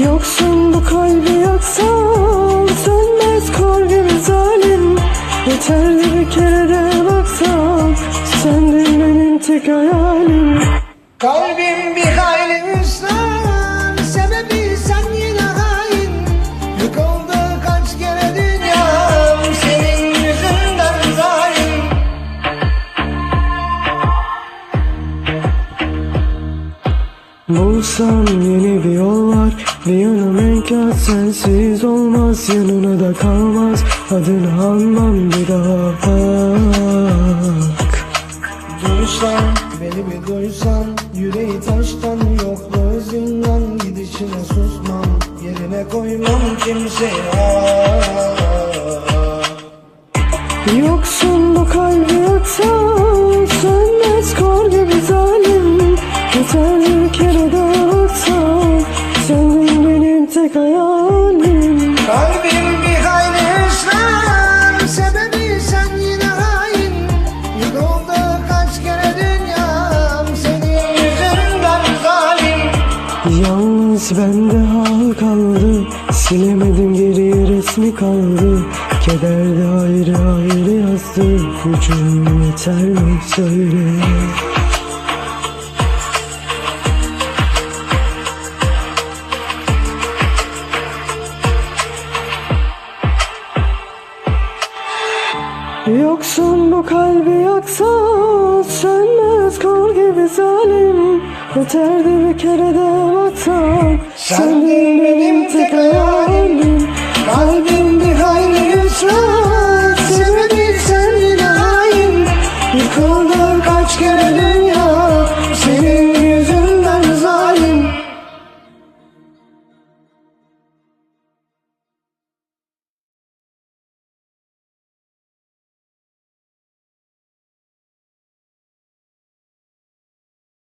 Yoksun bu kalbi yaksam Sönmez gibi zalim. Yeterli bir kere de baksam Sendin benim tek hayalim. Kalbim bir hayli ısrar Bulsam yeni bir yol var. Bir yanım enkaz sensiz olmaz. Yanına da kalmaz. Adını anmam bir daha. Bak. Duysan beni bir duysan Yüreği taştan yokluğu zindan Gidişine susmam Yerine koymam kimseye Yoksun bu kalbi yaksam hayalim Kalbim bir hayli ısrar Sebebi sen yine hain. Yük oldu kaç kere dünyam Senin yüzünden zalim. Yalnız bende hal kaldı Silemedim geriye resmi kaldı. Kederde ayrı ayrı yazdı Gücüm yeter mi söyle Yoksun bu kalbi yaksa Sönmez kor gibi zalim. Yeterdi bir kere de baksam Sendin benim tek hayalim Kalbim bir hayli ısrar Sebebi sen yine hain. Yıkıldı